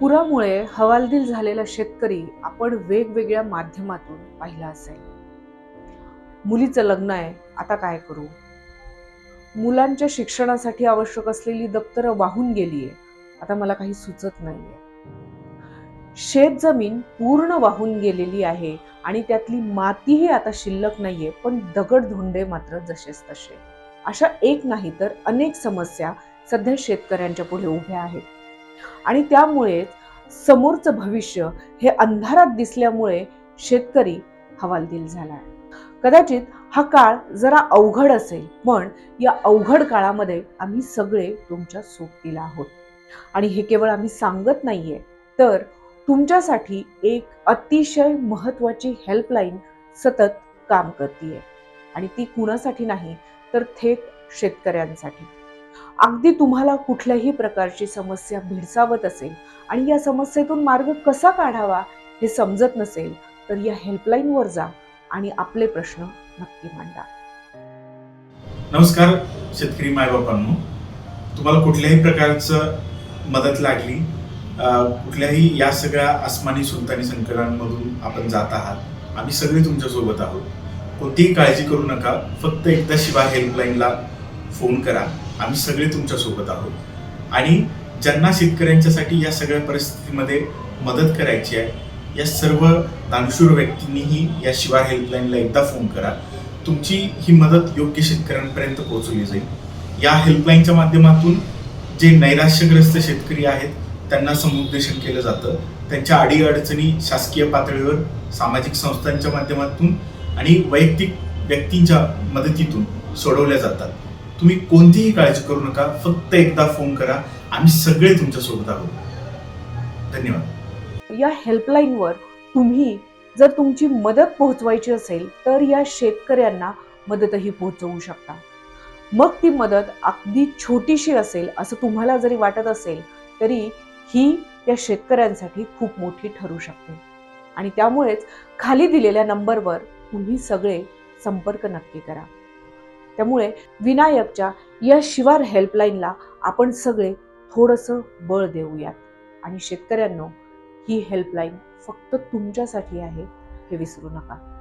पुरामुळे हवालदिल झालेला शेतकरी आपण वेगवेगळ्या माध्यमातून पाहिला असेल. मुलीचं लग्न आहे आता काय करू? मुलांच्या शिक्षणासाठी आवश्यक असलेली दप्तरं वाहून गेलीये आता मला काही सुचत नाहीये. शेत जमीन पूर्ण वाहून गेलेली आहे आणि त्यातली मातीही आता शिल्लक नाहीये पण दगड धोंडे मात्र जसेच तसे. अशा एक नाही तर अनेक समस्या सध्या शेतकऱ्यांच्या पुढे उभ्या आहेत. आणि त्यामुळे समोरचं भविष्य हे अंधारात दिसल्यामुळे शेतकरी हवालदिल झाला कदाचित हा काळ जरा अवघड असेल पण या अवघड काळामध्ये आम्ही सगळे तुमच्या सोबतीला आहोत. आणि हे केवळ आम्ही सांगत नाहीये तर तुमच्यासाठी एक अतिशय महत्वाची हेल्पलाईन सतत काम करते आणि ती कुणासाठी नाही तर थेट शेतकऱ्यांसाठी. अगदी तुम्हाला कुठल्याही प्रकारची समस्या भेडसावत असेल आणि या समस्येतून मार्ग कसा काढावा हे समजत नसेल तर या हेल्पलाईनवर जा आणि आपले प्रश्न नक्की मांडा. नमस्कार शेतकरी मायबापांनो. तुम्हाला कुठल्याही प्रकारचं मदत लागली कुठल्याही या सगळ्या आसमानी सुलतानी संकटांमधून आपण जात आहात आम्ही सगळे तुमच्यासोबत आहोत. कोणतीही काळजी करू नका फक्त एकदा शिवा हेल्पलाईनला फोन करा. आम्ही सगळे तुमच्यासोबत आहोत. आणि ज्यांना शेतकऱ्यांच्यासाठी या सगळ्या परिस्थितीमध्ये मदत करायची आहे या सर्व दानशूर व्यक्तींनीही या शिवा हेल्पलाईनला एकदा फोन करा. तुमची ही मदत योग्य शेतकऱ्यांपर्यंत पोहोचवली जाईल. या हेल्पलाईनच्या माध्यमातून जे नैराश्यग्रस्त शेतकरी आहेत त्यांना समुपदेशन केलं जातं. त्यांच्या अडीअडचणी शासकीय पातळीवर सामाजिक संस्थांच्या माध्यमातून आणि वैयक्तिक व्यक्तींच्या मदतीतून सोडवल्या जातात. तुम्ही कोणतीही काळजी करू नका. फक्त एकदा फोन करा. आम्ही सगळे तुमच्यासोबत आहोत. धन्यवाद. या हेल्पलाईनवर तुम्ही जर तुमची मदत पोहोचवायची असेल तर या शेतकऱ्यांना मदतही पोहोचवू शकता. मग ती मदत अगदी छोटीशी असेल असं तुम्हाला जरी वाटत असेल तरी ही त्या शेतकऱ्यांसाठी खूप मोठी ठरू शकते. आणि त्यामुळेच खाली दिलेल्या नंबरवर तुम्ही सगळे संपर्क नक्की करा. त्यामुळे विनायकच्या या शिवार हेल्पलाईनला आपण सगळे थोडंसं बळ देऊयात. आणि शेतकऱ्यांनो ही हेल्पलाईन फक्त तुमच्यासाठी आहे हे विसरू नका.